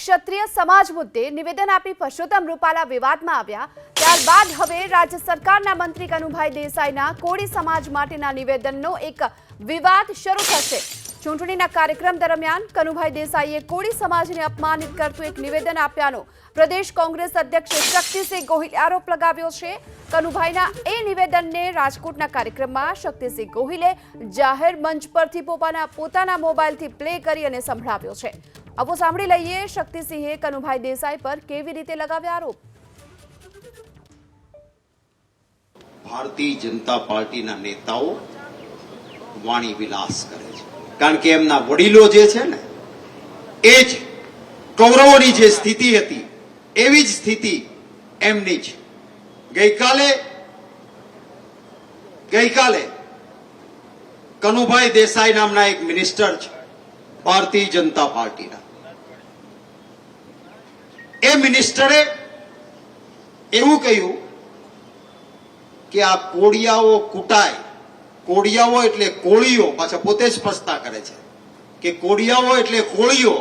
ક્ષત્રિય સમાજ મુદ્દે નિવેદન આપી પરસોત્તમ રૂપાલા વિવાદમાં આવ્યા. ત્યારબાદ હવે રાજ્ય સરકારના મંત્રી કનુભાઈ દેસાઈના કોળી સમાજ માટેના નિવેદનનો એક વિવાદ શરૂ થશે. ચૂંટણીના કાર્યક્રમ દરમિયાન કનુભાઈ દેસાઈએ કોળી સમાજને અપમાનિત કરતું એક નિવેદન આપ્યાનો પ્રદેશ કોંગ્રેસ અધ્યક્ષ શક્તિસિંહ ગોહિલે આરોપ લગાવ્યો છે. કનુભાઈના એ નિવેદનને રાજકોટના કાર્યક્રમમાં શક્તિસિંહ ગોહિલે જાહેર મંચ પરથી પોતાના પોતાના મોબાઈલથી પ્લે કરી અને સંભળાવ્યો છે. આવો સાંભળી લઈએ. શક્તિસિંહે કનુભાઈ દેસાઈ પર કેવી રીતે લગાવ્યા આરોપ? ભારતીય જનતા પાર્ટીના નેતાઓ વાણી વિલાસ કરે છે. કારણ કે એમના વડીલો જે છે ને, એ જ કૌરવોની જે સ્થિતિ હતી, એવી જ સ્થિતિ એમની જ ગઈકાલે ગઈકાલે કનુભાઈ દેસાઈ નામના એક મિનિસ્ટર છે, ભારતીય જનતા પાર્ટીના. મિનિસ્ટરે એવું કહ્યું કે આ કોળિયાઓ કૂટાય. કોળિયાઓ એટલે કોળીઓ પાછા પોતે જ સ્પષ્ટતા કરે છે કે કોળિયાઓ એટલે કોળીઓ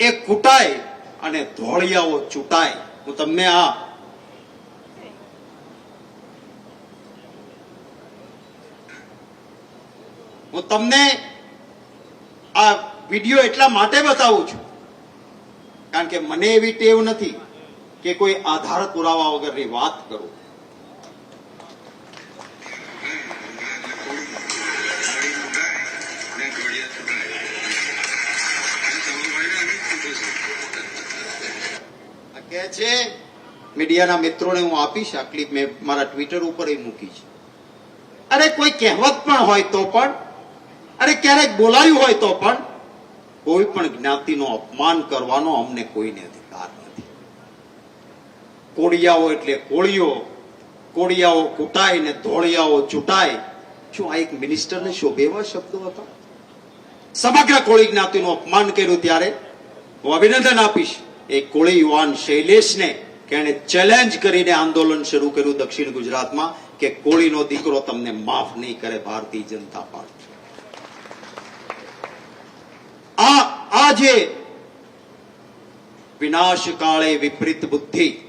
એ કૂટાય અને ધોળિયાઓ ચૂંટાય. હું તમને આ હું તમને આ વીડિયો એટલા માટે બતાવું છું કારણ કે મને એવી ટેવ નથી કે કોઈ આધાર પુરાવા વગરની વાત કરું. કે છે, મીડિયાના મિત્રોને હું આપીશ. આ ક્લિપ મેં મારા ટ્વિટર ઉપર એ મૂકી છે. અરે કોઈ કહેવત પણ હોય તો પણ, અરે ક્યારેક બોલાયું હોય તો પણ કોઈ પણ જ્ઞાતિનો અપમાન કરવાનો અમને કોઈને અધિકાર નથી. કોળિયાઓ એટલે કોળીઓ કોળિયાઓ કૂટાય ને ધોળિયાઓ ચૂંટાય. શું આ એક મિનિસ્ટરને શોભે એવા શબ્દો હતા? સમગ્ર કોળી જ્ઞાતિનું અપમાન કર્યું ત્યારે? હું અભિનંદન આપીશ. એ કોળી યુવાન શૈલેષને કે એણે ચેલેન્જ કરીને આંદોલન શરૂ કર્યું દક્ષિણ ગુજરાતમાં કે કોળીનો દીકરો તમને માફ નહીં કરે ભારતીય જનતા પાર્ટી. આ વિનાશ કાળે વિપરીત બુદ્ધિ